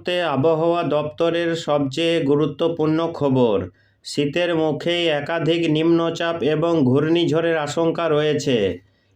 মুহূর্তে আবহাওয়া দপ্তরের সবচেয়ে গুরুত্বপূর্ণ খবর। শীতের মুখেই একাধিক নিম্নচাপ এবং ঘূর্ণিঝড়ের আশঙ্কা রয়েছে।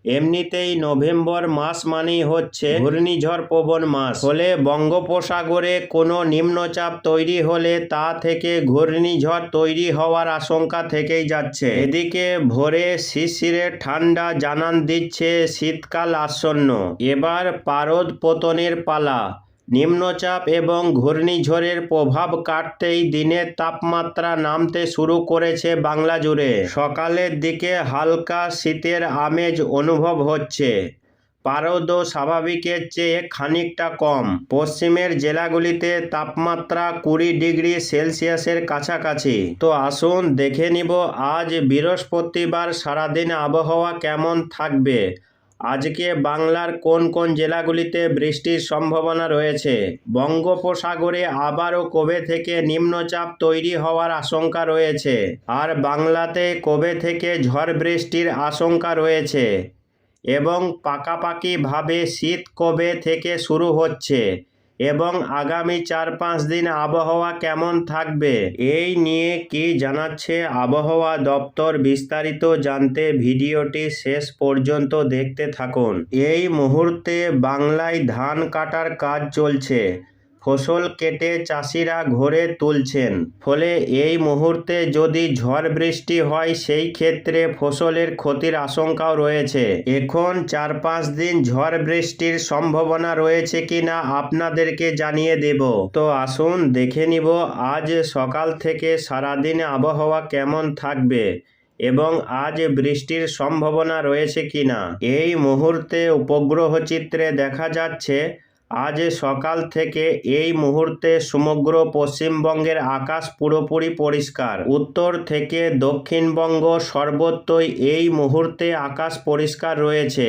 এমনিতেই নভেম্বর মাস মানেই হচ্ছে ঘূর্ণিঝড় প্রবণ মাস। ফলে বঙ্গোপসাগরে কোনো নিম্নচাপ তৈরি হলে তা থেকে ঘূর্ণিঝড় তৈরি হওয়ার আশঙ্কা থেকেই যাচ্ছে। এদিকে ভোরে শিশিরে ঠান্ডা জানান দিচ্ছে শীতকাল আসন্ন। এবার পারদ পতনের পালা। নিম্নচাপ এবং ঘূর্ণিঝড়ের প্রভাব কাটতেই দিনের তাপমাত্রা নামতে শুরু করেছে বাংলা জুড়ে। সকালের দিকে হালকা শীতের আমেজ অনুভব হচ্ছে। পারদ স্বাভাবিকের চেয়ে খানিকটা কম। পশ্চিমের জেলাগুলিতে তাপমাত্রা কুড়ি ডিগ্রি সেলসিয়াসের কাছাকাছি। তো আসুন দেখে নিব আজ বৃহস্পতিবার সারাদিন আবহাওয়া কেমন থাকবে। আজকে বাংলার কোন কোন জেলাগুলিতে বৃষ্টির সম্ভাবনা রয়েছে? বঙ্গোপসাগরে আবারও কবে থেকে নিম্নচাপ তৈরি হওয়ার আশঙ্কা রয়েছে? আর বাংলাতে কবে থেকে ঝড় বৃষ্টির আশঙ্কা রয়েছে? এবং পাকাপাকিভাবে শীত কবে থেকে শুরু হচ্ছে? এবং আগামী চার পাঁচ দিন আবহাওয়া কেমন থাকবে? এই নিয়ে কি জানাচ্ছে আবহাওয়া দপ্তর বিস্তারিত জানতে ভিডিওটি শেষ পর্যন্ত দেখতে থাকুন। এই মুহূর্তে বাংলায় ধান কাটার কাজ চলছে। ফসল কেটে চাষিরা ঘরে তুলছেন। ফলে এই মুহূর্তে যদি ঝড় বৃষ্টি হয়, সেই ক্ষেত্রে ফসলের ক্ষতির আশঙ্কাও রয়েছে। এখন চার পাঁচ দিন ঝড় বৃষ্টির সম্ভাবনা রয়েছে কিনা আপনাদেরকে জানিয়ে দেব। তো আসুন দেখে নিব, আজ সকাল থেকে সারাদিন আবহাওয়া কেমন থাকবে এবং আজ বৃষ্টির সম্ভাবনা রয়েছে কিনা? এই মুহূর্তে উপগ্রহ চিত্রে দেখা যাচ্ছে আজ সকাল থেকে এই মুহূর্তে সমগ্র পশ্চিমবঙ্গের আকাশ পুরোপুরি পরিষ্কার। উত্তর থেকে দক্ষিণবঙ্গ সর্বত্রই এই মুহূর্তে আকাশ পরিষ্কার রয়েছে।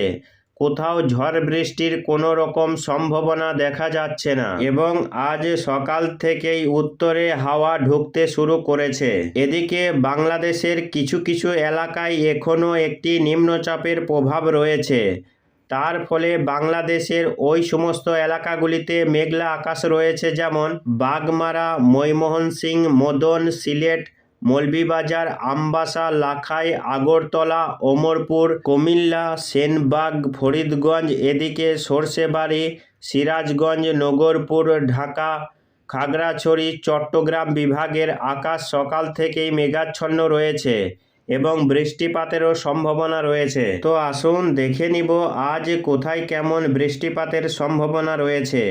কোথাও ঝড় বৃষ্টির কোনো রকম সম্ভাবনা দেখা যাচ্ছে না এবং আজ সকাল থেকেই উত্তরে হাওয়া ঢুকতে শুরু করেছে। এদিকে বাংলাদেশের কিছু কিছু এলাকায় এখনও একটি নিম্নচাপের প্রভাব রয়েছে। তার ফলে বাংলাদেশের ওই সমস্ত এলাকাগুলিতে মেঘলা আকাশ রয়েছে যেমন বাগমারা, ময়মোহন সিং, মদন, সিলেট, মৌলভীবাজার, আমবাসা, লাখাই, আগরতলা, ওমরপুর, কুমিল্লা, সেনবাগ, ফরিদগঞ্জ, এদিকে সর্ষেবাড়ি, সিরাজগঞ্জ, নগরপুর, ঢাকা, খাগড়াছড়ি, চট্টগ্রাম বিভাগের আকাশ সকাল থেকেই মেঘাচ্ছন্ন রয়েছে। এবং বৃষ্টিপাতেরও সম্ভাবনা রয়েছে। তো আসুন দেখে নিব আজ কোথায় কেমন বৃষ্টিপাতের সম্ভাবনা রয়েছে।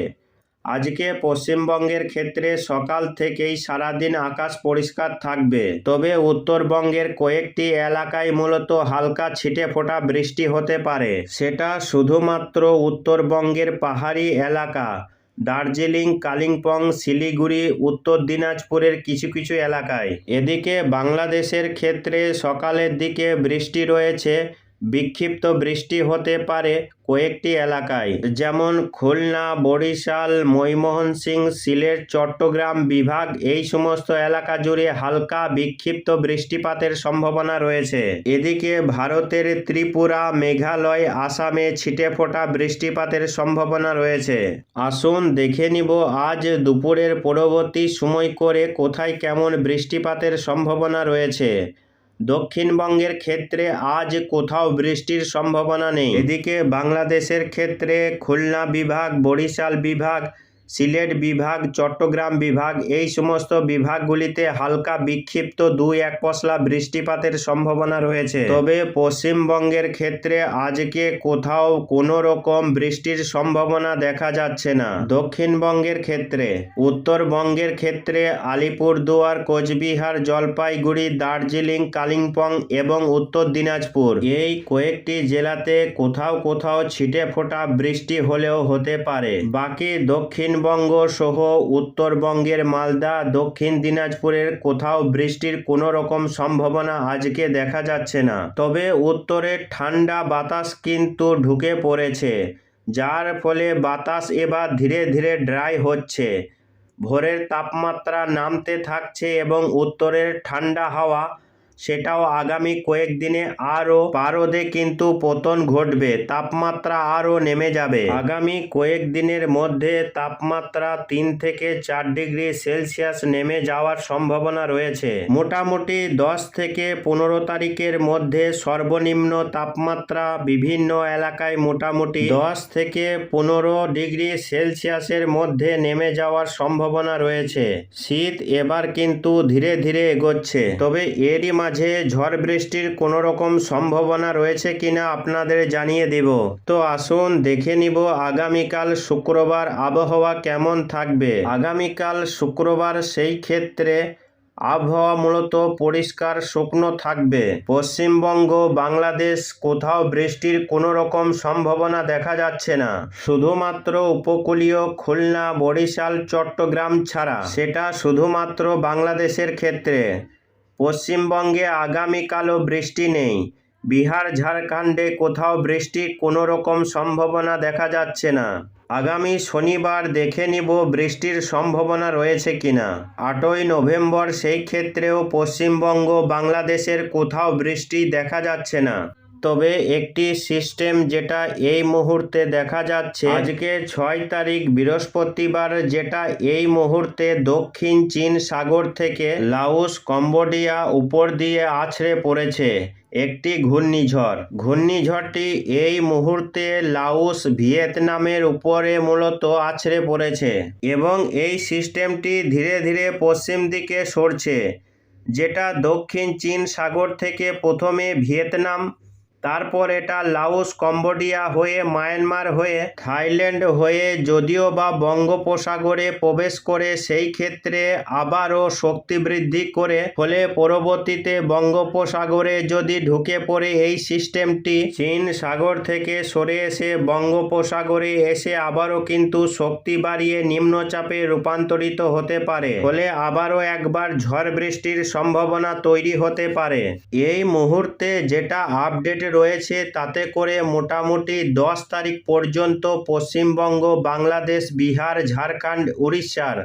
আজকে পশ্চিমবঙ্গের ক্ষেত্রে সকাল থেকেই সারাদিন আকাশ পরিষ্কার থাকবে। তবে উত্তরবঙ্গের কয়েকটি এলাকায় মূলত হালকা ছিটে ফোটা বৃষ্টি হতে পারে। সেটা শুধুমাত্র উত্তরবঙ্গের পাহাড়ি এলাকা। দার্জিলিং, কালিম্পং, শিলিগুড়ি, উত্তর দিনাজপুরের কিছু কিছু এলাকায়। এদিকে বাংলাদেশের ক্ষেত্রে সকালের দিকে বৃষ্টি রয়েছে। বিক্ষিপ্ত বৃষ্টি হতে পারে কয়েকটি এলাকায়, যেমন খুলনা, বরিশাল ময়মোহন সিং সিলেট, চট্টগ্রাম বিভাগ। এই সমস্ত এলাকা জুড়ে হালকা বিক্ষিপ্ত বৃষ্টিপাতের সম্ভাবনা রয়েছে। এদিকে ভারতের ত্রিপুরা, মেঘালয়, আসামে ছিটে ফোটা বৃষ্টিপাতের সম্ভাবনা রয়েছে। আসুন দেখে নিব আজ দুপুরের পরবর্তী সময় করে কোথায় কেমন বৃষ্টিপাতের সম্ভাবনা রয়েছে। দক্ষিণবঙ্গের ক্ষেত্রে আজ কোথাও বৃষ্টির সম্ভাবনা নেই। এদিকে বাংলাদেশের ক্ষেত্রে খুলনা বিভাগ বরিশাল বিভাগ সিলেট বিভাগ, চট্টগ্রাম বিভাগ, এই সমস্ত বিভাগগুলিতে হালকা বিক্ষিপ্ত দুই এক পশলা বৃষ্টিপাতের সম্ভাবনা রয়েছে। তবে পশ্চিমবঙ্গের ক্ষেত্রে আজকে কোথাও কোনো রকম বৃষ্টির সম্ভাবনা দেখা যাচ্ছে না। দক্ষিণবঙ্গের ক্ষেত্রে, উত্তরবঙ্গের ক্ষেত্রে আলিপুরদুয়ার, কোচবিহার, জলপাইগুড়ি, দার্জিলিং, কালিম্পং এবং উত্তর দিনাজপুর এই কয়েকটি জেলাতে কোথাও কোথাও ছিটে ফোটা বৃষ্টি হলেও হতে পারে। বাকি দক্ষিণবঙ্গ সহ উত্তরবঙ্গের মালদা, দক্ষিণ দিনাজপুরের কোথাও বৃষ্টির কোনো রকম সম্ভাবনা আজকে দেখা যাচ্ছে না। তবে উত্তরে ঠান্ডা বাতাস কিন্তু ঢুকে পড়েছে, যার ফলে বাতাস এবার ধীরে ধীরে ড্রাই হচ্ছে। ভোরের তাপমাত্রা নামতে থাকছে এবং উত্তরের ঠান্ডা হাওয়া সেটাও আগামী কয়েকদিনে আরও পারদে কিন্তু পতন ঘটবে, তাপমাত্রা আরও নেমে যাবে। আগামী কয়েকদিনের মধ্যে তাপমাত্রা তিন থেকে চার ডিগ্রি সেলসিয়াস নেমে যাওয়ার সম্ভাবনা রয়েছে। মোটামুটি দশ থেকে পনেরো তারিখের মধ্যে সর্বনিম্ন তাপমাত্রা বিভিন্ন এলাকায় মোটামুটি দশ থেকে পনেরো ডিগ্রি সেলসিয়াসের মধ্যে নেমে যাওয়ার সম্ভাবনা রয়েছে। শীত এবার কিন্তু ধীরে ধীরে এগোচ্ছে। তবে এরই মাঝে ঝড় বৃষ্টির কোনো রকম সম্ভাবনা রয়েছে কিনা আপনাদের জানিয়ে দেব। তো আসুন দেখে নিব আগামীকাল শুক্রবার আবহাওয়া কেমন থাকবে। আগামীকাল শুক্রবার সেই ক্ষেত্রে আবহাওয়া মূলত পরিষ্কার শুকনো থাকবে। পশ্চিমবঙ্গ, বাংলাদেশ কোথাও বৃষ্টির কোনো রকম সম্ভাবনা দেখা যাচ্ছে না। শুধুমাত্র উপকূলীয় খুলনা, বরিশাল, চট্টগ্রাম ছাড়া। সেটা শুধুমাত্র বাংলাদেশের ক্ষেত্রে। পশ্চিমবঙ্গে আগামীকালও বৃষ্টি নেই। বিহার, ঝাড়খণ্ডে কোথাও বৃষ্টির কোনো রকম সম্ভাবনা দেখা যাচ্ছে না। আগামী শনিবার দেখে নিব বৃষ্টির সম্ভাবনা রয়েছে কিনা। আটই নভেম্বর সেই ক্ষেত্রেও পশ্চিমবঙ্গ বাংলাদেশের কোথাও বৃষ্টি দেখা যাচ্ছে না। তবে একটি সিস্টেম যেটা এই মুহূর্তে দেখা যাচ্ছে, আজকে ছয় তারিখ বৃহস্পতিবার যেটা এই মুহূর্তে দক্ষিণ চীন সাগর থেকে লাউস কম্বোডিয়া উপর দিয়ে আছড়ে পড়েছে। একটি ঘূর্ণিঝড়। ঘূর্ণিঝড়টি এই মুহূর্তে লাউস ভিয়েতনামের উপরে মূলত আছড়ে পড়েছে এবং এই সিস্টেমটি ধীরে ধীরে পশ্চিম দিকে সরছে, যেটা দক্ষিণ চীন সাগর থেকে প্রথমে ভিয়েতনাম তারপর এটা লাওস, কম্বোডিয়া হয়ে, মায়ানমার হয়ে, থাইল্যান্ড হয়ে, যদিও বা বঙ্গোপসাগরে প্রবেশ করে, সেই ক্ষেত্রে আবারও শক্তি বৃদ্ধি করে, ফলে পরবর্তীতে বঙ্গোপসাগরে যদি ঢুকে পড়ে এই সিস্টেমটি, চীন সাগর থেকে সরে এসে বঙ্গোপসাগরে এসে আবারও কিন্তু শক্তি বাড়িয়ে নিম্নচাপে রূপান্তরিত হতে পারে। ফলে আবারও একবার ঝড় বৃষ্টির সম্ভাবনা তৈরি হতে পারে। এই মুহূর্তে যেটা আপডেট রয়েছে, তাতে করে মোটামুটি দশ তারিখ পর্যন্ত পশ্চিমবঙ্গ, বাংলাদেশ, বিহার, ঝাড়খণ্ড, উড়িষ্যার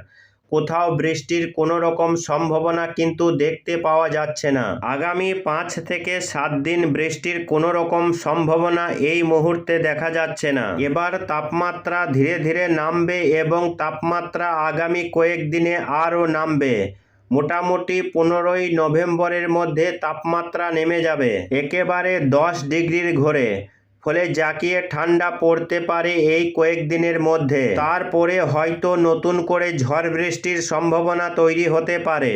কোথাও বৃষ্টির কোনো রকম সম্ভাবনা কিন্তু দেখতে পাওয়া যাচ্ছে না। আগামী পাঁচ থেকে সাত দিন বৃষ্টির কোনো রকম সম্ভাবনা এই মুহূর্তে দেখা যাচ্ছে না। এবার তাপমাত্রা ধীরে ধীরে নামবে এবং তাপমাত্রা আগামী কয়েকদিনে আরও নামবে। মোটামুটি পনেরোই নভেম্বরের মধ্যে তাপমাত্রা নেমে যাবে। একেবারে দশ ডিগ্রির ঘরে। ফলে জাকিয়ে ঠান্ডা পড়তে পারে এই কয়েকদিনের মধ্যে। তারপরে হয়তো নতুন করে ঝড় বৃষ্টির সম্ভাবনা তৈরি হতে পারে।